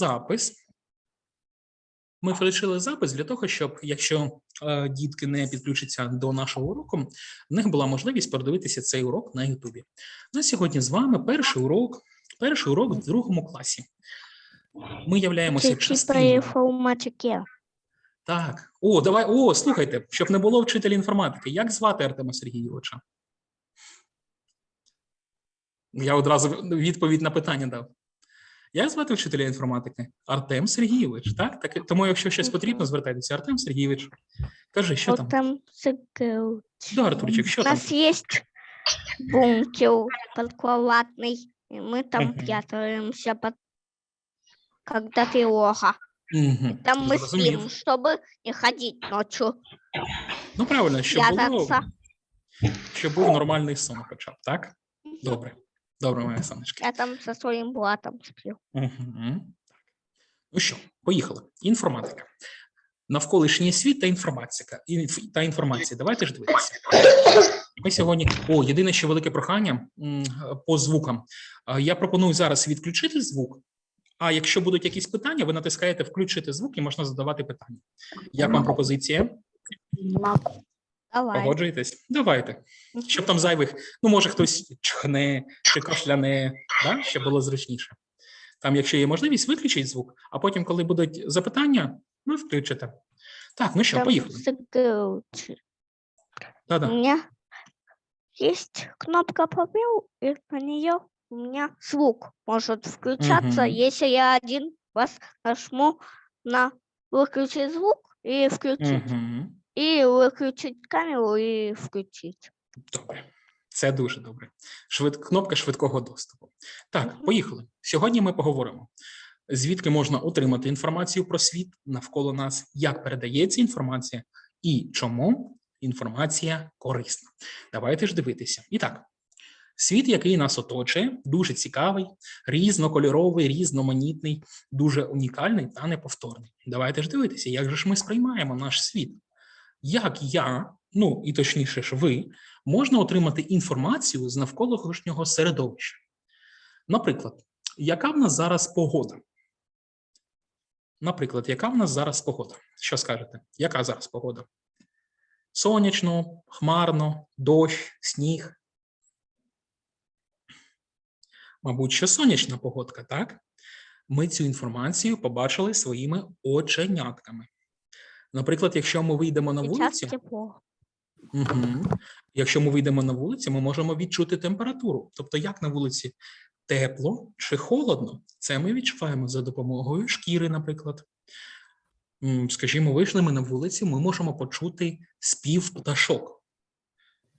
запис. Ми включили запис для того, щоб якщо е, дітки не підключаться до нашого уроку, в них була можливість продивитися цей урок на Ютубі. На сьогодні з вами перший урок, перший урок в другому класі. Ми являємося частиною. Так. О, давай. О, слухайте, щоб не було вчителя інформатики. Як звати Артема Сергійовича? Я одразу відповідь на питання дав. Як звати вчителя інформатики? Артем Сергійович. Так? так тому, якщо щось потрібно, звертайтеся. Артем Сергійович. Кажи, що там? От там цикл. Да, Артурчик, що У там? нас есть бункер подкроватный, и мы там Мгм. прятаемся под когда тревога. Угу. Там мы спим, чтобы не ходить ночью, Ну, правильно, щоб було, прятаться. щоб був нормальний сон хоча б, так? Добре. Добре, моє сонечки. Я там со своим братом сплю. Угу. Ну що, поїхали. Інформатика. Навколишній світ та інформатика. Інф- Та інформація. Давайте ж дивитися. Ми сьогодні. О, єдине, що велике прохання по звукам. Я пропоную зараз відключити звук. А якщо будуть якісь питання, ви натискаєте включити звук і можна задавати питання. Як вам пропозиція? Давай. Погоджуєтесь? Давайте. Щоб там зайвих, ну може хтось чхне чи кашляне, да? щоб було зручніше. Там, якщо є можливість, виключіть звук, а потім, коли будуть запитання, ви включите. Так, ну що, Там поїхали. цикл. У Да-да. меня есть кнопка пробел, и на нее у меня звук может включаться, Мгм. если я один раз нажму на выключить звук и включить, Угу. И выключить камеру и включить. Добре. Це дуже добре. Швид... Кнопка швидкого доступу. Так, поїхали. Сьогодні ми поговоримо, звідки можна отримати інформацію про світ навколо нас, як передається інформація і чому інформація корисна. Давайте ж дивитися. І так, світ, який нас оточує, дуже цікавий, різнокольоровий, різноманітний, дуже унікальний та неповторний. Давайте ж дивитися, як же ж ми сприймаємо наш світ. Як я, ну і точніше ж ви, можна отримати інформацію з навколишнього середовища. Наприклад, яка в нас зараз погода? Наприклад, яка в нас зараз погода? Що скажете? Яка зараз погода? Сонячно, хмарно, дощ, сніг. Мабуть, що сонячна погодка, так? Ми цю інформацію побачили своїми оченятками. Наприклад, якщо ми вийдемо на вулицю, тепло. Угу. Якщо ми вийдемо на вулицю, ми можемо відчути температуру. Тобто, як на вулиці тепло чи холодно, це ми відчуваємо за допомогою шкіри, наприклад. Скажімо, вийшли ми на вулиці, ми можемо почути спів пташок.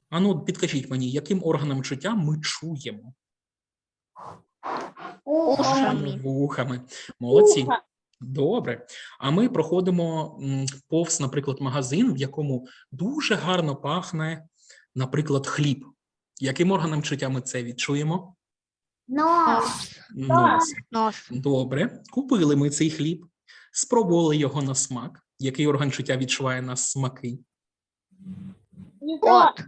Ану, підкажіть мені, яким органом чуття ми чуємо? Ушами. Вухами. Молодці. Добре. А ми проходимо повз, наприклад, магазин, в якому дуже гарно пахне, наприклад, хліб. Яким органом чуття ми це відчуємо? Нос. Носом. Нос. Добре. Купили ми цей хліб, спробували його на смак. Який орган чуття відчуває на смаки? Рот.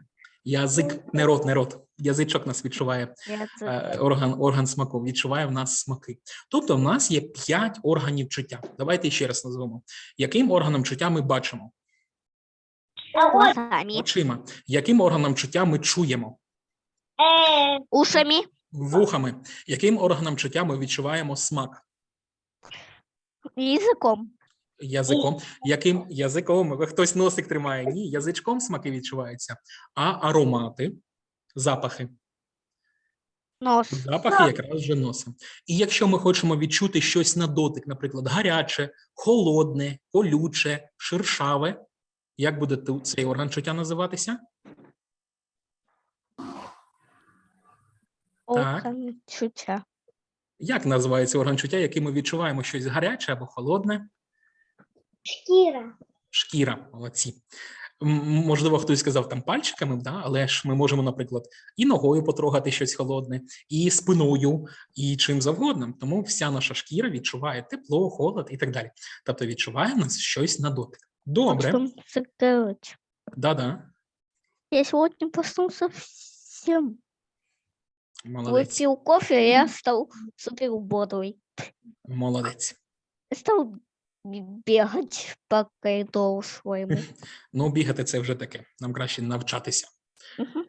Язик, не рот, не рот. Язичок нас відчуває е, орган, орган смаку, відчуває в нас смаки. Тобто, в нас є п'ять органів чуття. Давайте ще раз назвемо. Яким органом чуття ми бачимо? Очима. Яким органом чуття ми чуємо? Ушами. Вухами. Яким органом чуття ми відчуваємо смак? Языком. Язиком. Яким язиком? Хтось носик тримає? Ні, язичком смаки відчуваються. А аромати, запахи. Нос. Запахи якраз вже носом. І якщо ми хочемо відчути щось на дотик, наприклад, гаряче, холодне, колюче, шершаве, як буде цей орган чуття називатися? Так. Орган чутья. Як називається орган чуття, який ми відчуваємо щось гаряче або холодне? Шкіра. Шкіра, молодці. Можливо, хтось сказав там пальчиками, да? але ж ми можемо, наприклад, і ногою потрогати щось холодне, і спиною, і чим завгодно. Тому вся наша шкіра відчуває тепло, холод і так далі. Тобто відчуває нас щось на дотик. Добре, да-да, Я сегодня проснулся всем. молодець, Выпил кофе, я стал супер бодрый. молодець. стал бегать по коридору своєму. Ну, бігати це вже таке. Нам краще навчатися. Угу.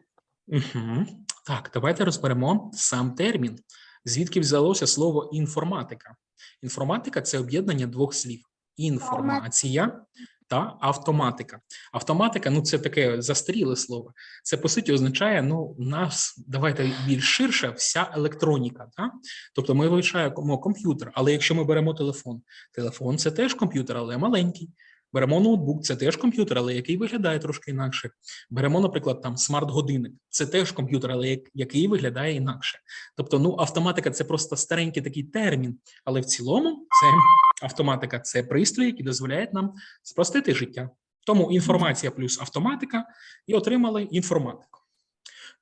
Угу. Так, давайте розберемо сам термін. Звідки взялося слово інформатика? Інформатика це об'єднання двох слів: інформація та автоматика. Автоматика ну це таке застаріле слово. Це по суті означає, ну, нас давайте більш ширше вся електроніка. Та? Тобто ми вивчаємо комп'ютер, але якщо ми беремо телефон, телефон це теж комп'ютер, але маленький. Беремо ноутбук, це теж комп'ютер, але який виглядає трошки інакше. Беремо, наприклад, там смарт-годинник, це теж комп'ютер, але який виглядає інакше. Тобто, ну, автоматика це просто старенький такий термін, але в цілому це автоматика це пристрої, які дозволяють нам спростити життя. Тому інформація плюс автоматика і отримали інформатику.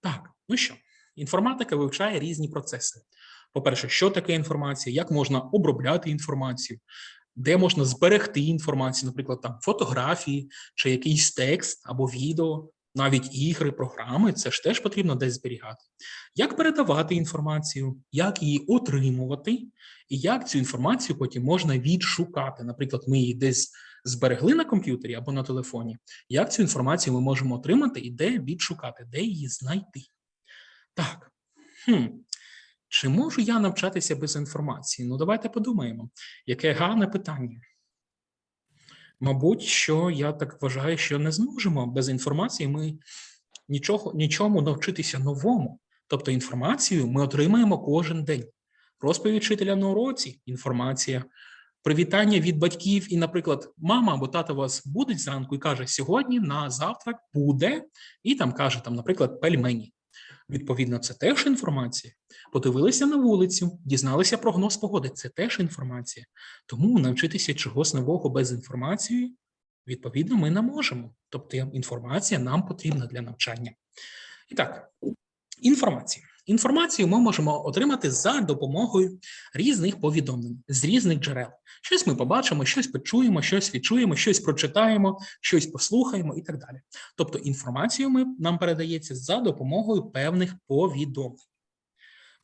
Так, ну що, інформатика вивчає різні процеси. По-перше, що таке інформація, як можна обробляти інформацію, де можна зберегти інформацію, наприклад, там фотографії чи якийсь текст або відео, навіть ігри, програми, це ж теж потрібно десь зберігати. Як передавати інформацію, як її отримувати, і як цю інформацію потім можна відшукати. Наприклад, ми її десь зберегли на комп'ютері або на телефоні. Як цю інформацію ми можемо отримати і де відшукати, де її знайти? Так. Хм. Чи можу я навчатися без інформації? Ну, давайте подумаємо, яке гарне питання. Мабуть, що я так вважаю, що не зможемо без інформації. Ми нічого, нічому навчитися новому. Тобто інформацію ми отримаємо кожен день. Розповідь вчителя на уроці інформація, привітання від батьків, і, наприклад, мама або тато вас будуть зранку і каже: сьогодні на завтрак буде, і там каже, там, наприклад, пельмені. Відповідно, це теж інформація. Подивилися на вулицю, дізналися прогноз погоди. Це теж інформація. Тому навчитися чогось нового без інформації, відповідно, ми не можемо. Тобто інформація нам потрібна для навчання. І так, інформація. Інформацію ми можемо отримати за допомогою різних повідомлень з різних джерел. Щось ми побачимо, щось почуємо, щось відчуємо, щось прочитаємо, щось послухаємо і так далі. Тобто інформацію ми, нам передається за допомогою певних повідомлень.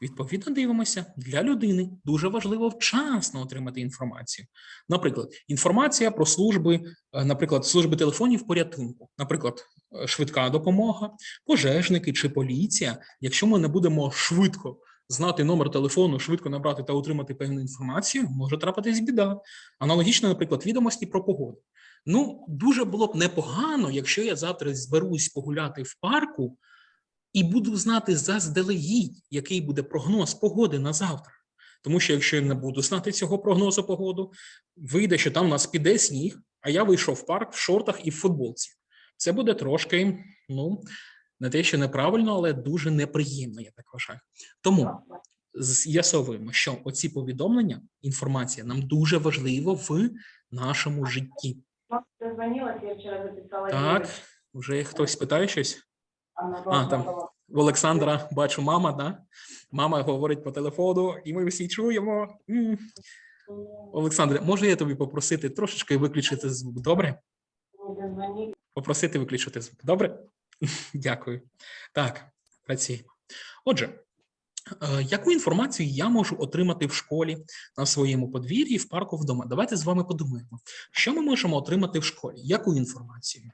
Відповідно, дивимося, для людини дуже важливо вчасно отримати інформацію. Наприклад, інформація про служби, е, наприклад, служби телефонів порятунку, наприклад, е, швидка допомога, пожежники чи поліція. Якщо ми не будемо швидко знати номер телефону, швидко набрати та отримати певну інформацію, може трапитись біда. Аналогічно, наприклад, відомості про погоду. Ну, дуже було б непогано, якщо я завтра зберусь погуляти в парку і буду знати заздалегідь, який буде прогноз погоди на завтра. Тому що якщо я не буду знати цього прогнозу погоду, вийде, що там у нас піде сніг, а я вийшов в парк в шортах і в футболці. Це буде трошки, ну, не те, що неправильно, але дуже неприємно, я так вважаю. Тому з'ясовуємо, що оці повідомлення, інформація нам дуже важлива в нашому житті. Ты звонила, я вчера записала. Так, вже хтось питає щось? А, там. В Олександра бачу мама, да? Мама говорить по телефону, і ми всі чуємо. Олександре, може я тобі попросити трошечки виключити звук? Добре? Попросити виключити звук. Добре? Дякую. Так, працюємо. Отже, е, яку інформацію я можу отримати в школі на своєму подвір'ї, в парку вдома? Давайте з вами подумаємо, що ми можемо отримати в школі? Яку інформацію?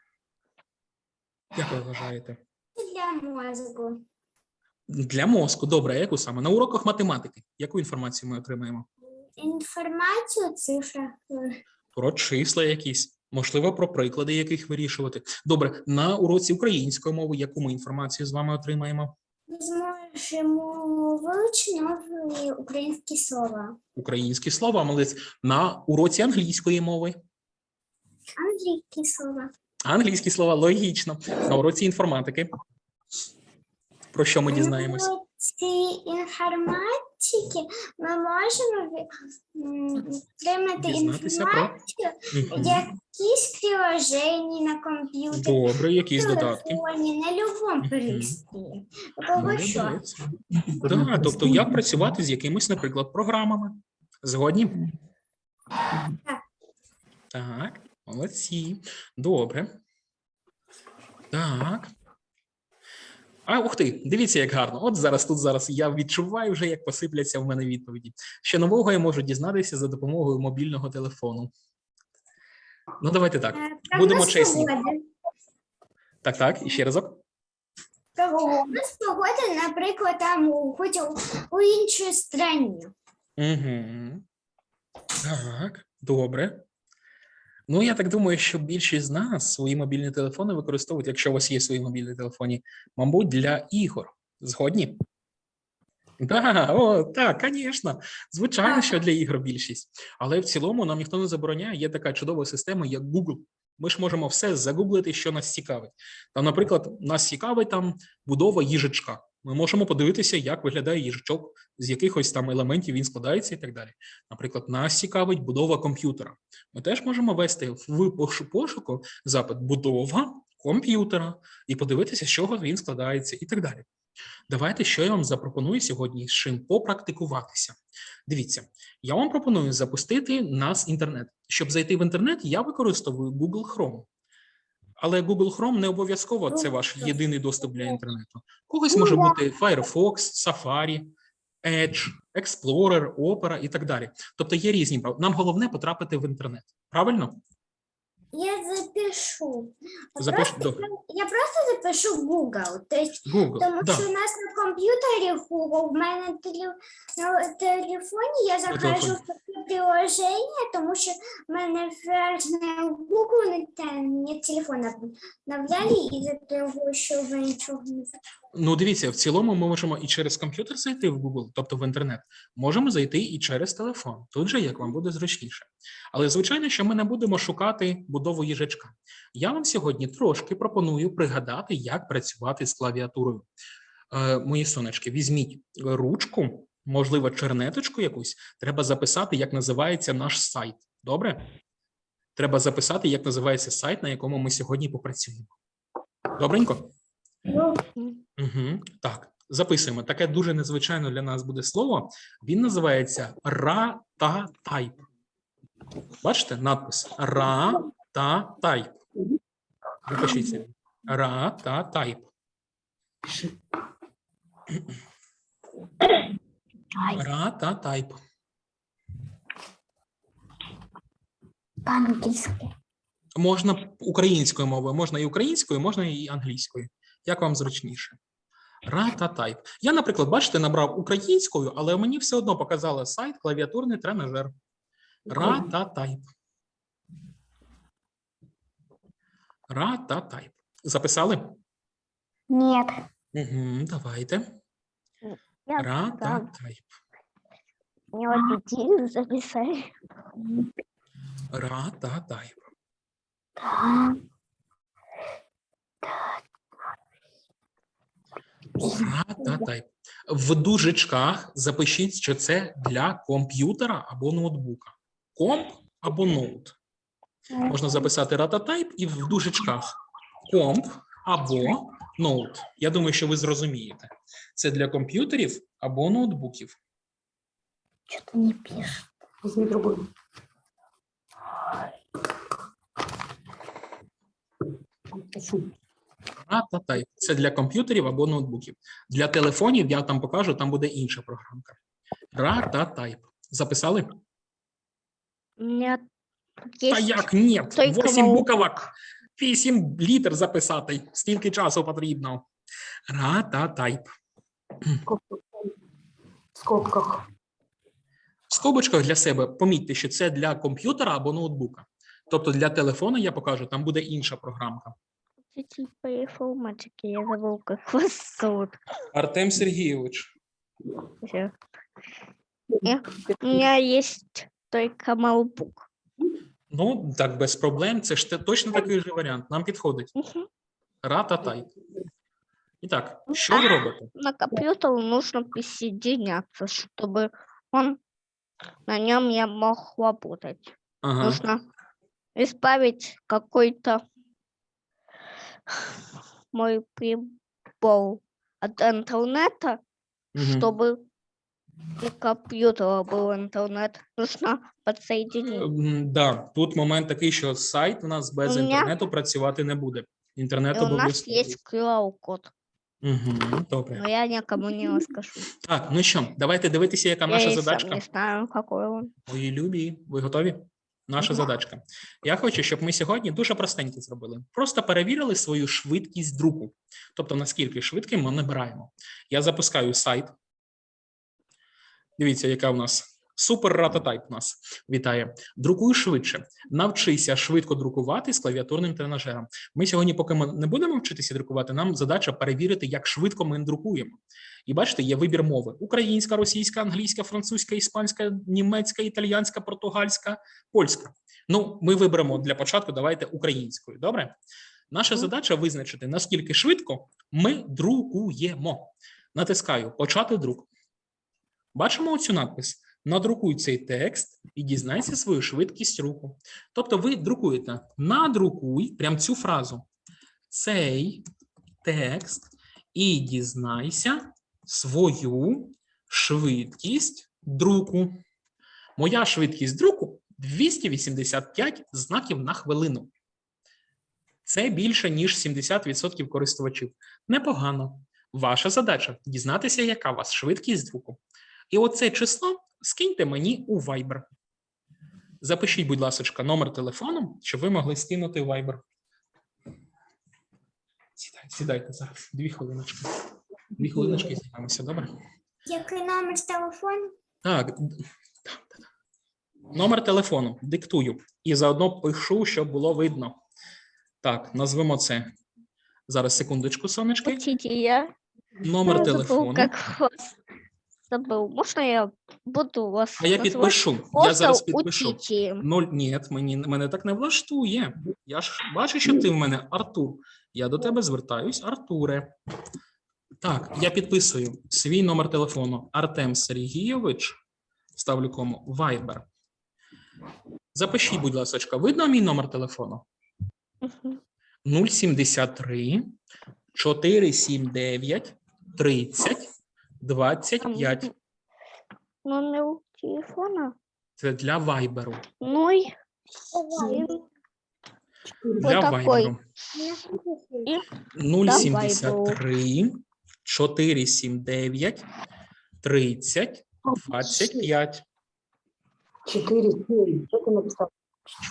Як ви вважаєте? Для мозку. Для мозку, добре, а яку саме? На уроках математики. Яку інформацію ми отримаємо? Інформацію в цифрах. е, Про числа якісь, можливо, про приклади, яких вирішувати. Добре, на уроці української мови, яку ми інформацію з вами отримаємо? Ми зможемо вивчити нові українські слова. Українські слова, молодець. На уроці англійської мови. Англійські слова. Англійські слова логічно. На уроці інформатики. Про що ми дізнаємось? Ці інформатики ми можемо отримати Дізнатися про інформацію, якісь приложення на комп'ютері, добре, якісь додатки. телефоні, на будь-якому Мгм. пристрої. У кого що? Молодець. Да, тобто, як працювати з якимись, наприклад, програмами. Згодні? Так, молодці. Добре. Так. А ух ти, дивіться, як гарно. От зараз тут зараз я відчуваю вже, як посипляться в мене відповіді. Що нового я можу дізнатися за допомогою мобільного телефону. Ну, давайте так. Е, Будемо чесні. погоди. Так, так, і ще разок. Прогноз погоди, наприклад, там у, хоч у, у іншій країні. Угу. Так, добре. Ну, я так думаю, що більшість з нас свої мобільні телефони використовують, якщо у вас є свої мобільні телефони, мабуть, для ігор. Згодні? Да, о, так, звісно. Звичайно, що для ігор більшість. Але в цілому нам ніхто не забороняє. Є така чудова система, як Google. Ми ж можемо все загуглити, що нас цікавить. Там, наприклад, нас цікавить там будова їжачка. Ми можемо подивитися, як виглядає їжачок, з якихось там елементів він складається і так далі. Наприклад, нас цікавить будова комп'ютера. Ми теж можемо ввести в пошуку запит будова комп'ютера і подивитися, з чого він складається, і так далі. Давайте, що я вам запропоную сьогодні з чим попрактикуватися. Дивіться, я вам пропоную запустити нас інтернет. Щоб зайти в інтернет, я використовую Google Chrome. Але Google Chrome не обов'язково це ваш єдиний доступ для інтернету. Когось може бути Firefox, Safari, Edge, Explorer, Opera і так далі. Тобто є різні Нам головне потрапити в інтернет. Правильно? Я запишу. Запиш... Просто, я просто запишу в Google. Тобто, Google. тому да. що у нас на комп'ютері Google, в мене на телефоні я захожу в приложення, тому що в мене версія Google не телефон обновляли, і за того, що ви нічого не Ну, дивіться, в цілому ми можемо і через комп'ютер зайти в Google, тобто в інтернет. Можемо зайти і через телефон. Тут же як вам буде зручніше. Але звичайно, що ми не будемо шукати будову їжачка. Я вам сьогодні трошки пропоную пригадати, як працювати з клавіатурою. Е, мої сонечки, візьміть ручку, можливо, чернеточку якусь. Треба записати, як називається наш сайт. Добре? Треба записати, як називається сайт, на якому ми сьогодні попрацюємо. Добренько? Угу, так, записуємо. Таке дуже незвичайне для нас буде слово. Він називається ра-та-тайп. Бачите надпис ра-та-тайп. Запишіть собі. Ра-та-тайп. Ра-та-тайп. По-англійськи. Можна українською мовою, можна і українською, можна і англійською. Як вам зручніше? Ра-та-тайп. Я, наприклад, бачите, набрав українською, але мені все одно показала сайт клавіатурний тренажер. Ра-та-тайп. Ра-та-тайп. Записали? Нет. Угу, давайте. Я Ра-та-тайп. не вот записали. Ра-та-тайп. Ра-та-тайп. В дужечках запишіть, що це для комп'ютера або ноутбука. Комп або ноут. Можна записати рататайп і в дужечках комп або ноут. Я думаю, що ви зрозумієте. Це для комп'ютерів або ноутбуків. Что-то не пишет. Возьми другой. Рататайп. Це для комп'ютерів або ноутбуків. Для телефонів я там покажу, там буде інша програмка. Рататайп. Записали? Нет. Та Есть. як ні? Тільки Восім мов- буквок, вісім літер записати. Стільки часу потрібно. Рататайп. В скобках. В скобочках для себе помітьте, що це для комп'ютера або ноутбука. Тобто для телефону я покажу, там буде інша програмка. Учитель по информатике, я забыл, как вас зовут. Артем Сергійович. Всё. Я- У меня есть только ноутбук. Ну, так, без проблем. Це ж те- точно такий же варіант. Нам підходить. Мгм. Рататайп. І так, що ви робите? На компьютеру нужно присоединяться, чтобы он на нем я мог работать. Ага. Нужно исправить какой-то мой прибор от интернета, мгм. чтобы у компьютера был интернет. Нужно подсоединить. М, Да, тут момент такий, що сайт у нас без У мене- інтернету працювати не буде. Інтернет у нас обов'язково. есть QR-код. Угу, добре. но я никому не расскажу. Так, ну що, давайте дивитися, яка я наша и сам задачка. не знаю, какой он. Мої любі, ви готові? Наша задачка. Я хочу, щоб ми сьогодні дуже простенько зробили. Просто перевірили свою швидкість друку. Тобто, наскільки швидким ми набираємо. Я запускаю сайт. Дивіться, яка у нас супер рататайп нас вітає. Друкуй швидше. Навчися швидко друкувати з клавіатурним тренажером. Ми сьогодні, поки ми не будемо вчитися друкувати, нам задача перевірити, як швидко ми друкуємо. І бачите, є вибір мови: українська, російська, англійська, французька, іспанська, німецька, італіянська, португальська, польська. Ну, ми виберемо для початку. Давайте українською. Добре? Наша задача визначити, наскільки швидко ми друкуємо. Натискаю почати друк. Бачимо оцю надпис: надрукуй цей текст і дізнайся свою швидкість руху. Тобто, ви друкуєте надрукуй прям цю фразу. Цей текст і дізнайся свою швидкість друку. Моя швидкість друку 285 знаків на хвилину. Це більше, ніж 70% користувачів. Непогано. Ваша задача дізнатися, яка у вас швидкість друку. І оце число скиньте мені у Viber. Запишіть, будь ласка, номер телефону, щоб ви могли скинути Viber. Сідайте, сідайте зараз. Дві хвилиночки. Дві хвилиночки і знімаємося, добре? Який номер телефону? Так. Номер телефону диктую і заодно пишу, щоб було видно. Так, назвемо це. Зараз секундочку, сонечки. Номер телефону. Забыл. Можно я буду вас А я підпишу. Я зараз підпишу. Нуль, ні, мені мене так не влаштує. Я ж бачу, що ти в мене Артур. Я до тебе звертаюсь, Артуре. Так, я підписую свій номер телефону Артем Сергійович. Ставлю кому Viber. Запишіть, будь ласка, видно мій номер телефону? Мгм. 073 479 30 25. Номер телефона Це для Вайберу. ноль семь Для такой. Вайберу. І 073 479 30 25. Четыре, семь. Что ты написал?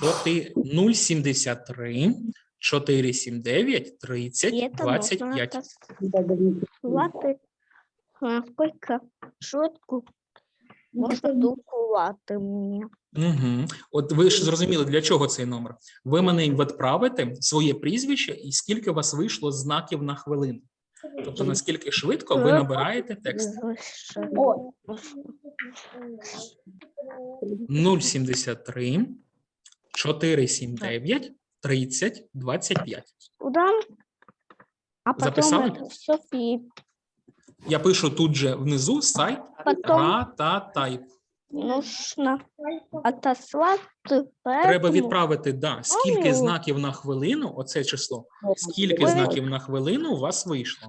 4 073 479 30 И это 25. Да, Насколько швидко можна друкувати мені? Угу. От ви ж зрозуміли, для чого цей номер. Ви мене відправите своє прізвище і скільки у вас вийшло знаків на хвилину. Тобто наскільки швидко ви набираєте текст. Вище. 073 479 30 25. Куда? А потом Записали? все Я пишу тут же внизу сайт потом Рататайп. нужно отослать. Треба поэтому відправити, да, скільки Ну. знаків на хвилину, оце число, скільки Ой. знаків на хвилину у вас вийшло.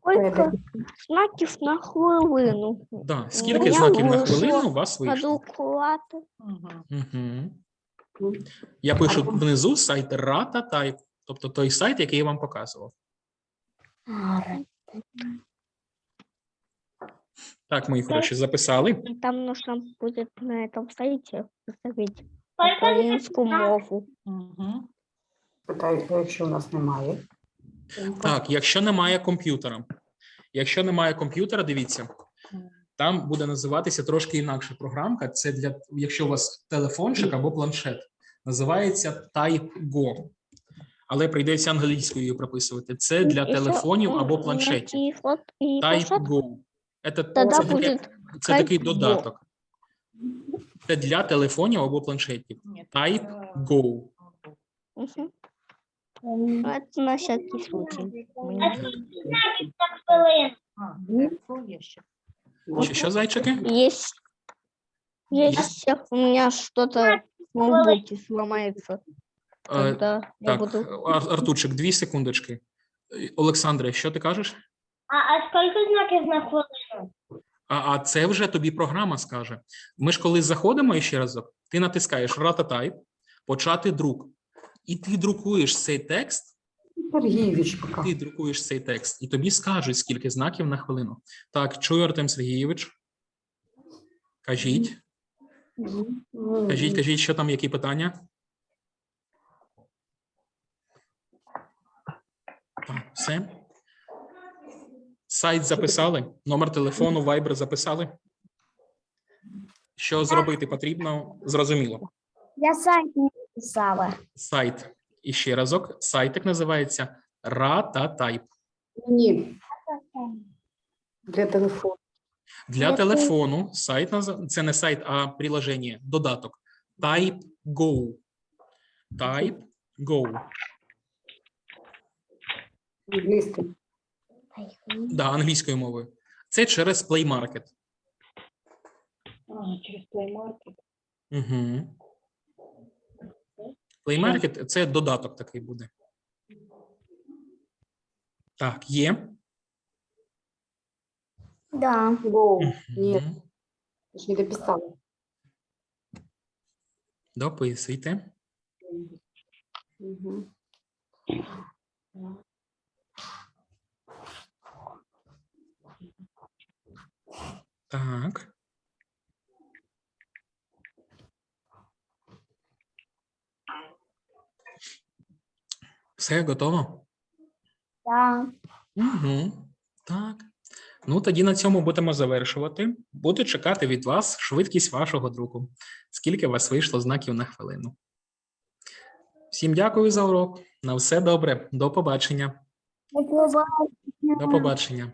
Сколько знаків на хвилину Да, скільки я знаків на вийшло хвилину у вас вийшло. надрукувати. Угу. Я пишу внизу сайт Рататайп, тобто той сайт, який я вам показував. Так, мої хороші, записали. Там нужно будет на этом сайте поставить українську мову. Питаюся, якщо у нас немає. Так, якщо немає комп'ютера. Якщо немає комп'ютера, дивіться, там буде називатися трошки інакше програмка. Це для якщо у вас телефончик або планшет, називається TypeGo. Але прийдеться англійською її прописувати. Це для телефонів або планшетів. телефон і планшет, TypeGo. Це, це, Тоді таке- буде це такий Type Go. додаток. Це для телефонів або планшетів. TypeGo. Мгм. Ну, Это на всякий случай. Мені Що, що зайчики? Есть, есть у меня что-то в ноутбуке сломается, Е, когда я Так, буду. Ар- Артурчик, дві секундочки. Е, Олександре, що ти кажеш? А, а скільки знаків на хвилину? А, а це вже тобі програма скаже. Ми ж коли заходимо ще разок, ти натискаєш рататайп, почати друк, і ти друкуєш цей текст Сергійович поки. Ти друкуєш цей текст, і тобі скажуть, скільки знаків на хвилину. Так, чую, Артем Сергійович. Кажіть, кажіть, кажіть, що там, які питання? Так, все. Сайт записали, номер телефону, Viber записали. Що зробити потрібно, зрозуміло. Я сайт не писала. Сайт. І ще разок, сайтик називається Рататайп. Ні. Для телефону. Для телефону сайт наз- це не сайт, а приложення, додаток. Type Go. Type Go. Англійською. Да, англійською мовою. Це через Play Market. А, через Play Market. Угу. Play Market – це додаток такий буде. Так, є. Да. Go. Ні, Мгм. я ж не дописала. Дописуйте. Мгм. Так. Все готово? Да. Угу. Так. Ну, тоді на цьому будемо завершувати. Буду чекати від вас швидкість вашого друку. Скільки у вас вийшло знаків на хвилину. Всім дякую за урок. На все добре. До побачення. До побачення. До побачення.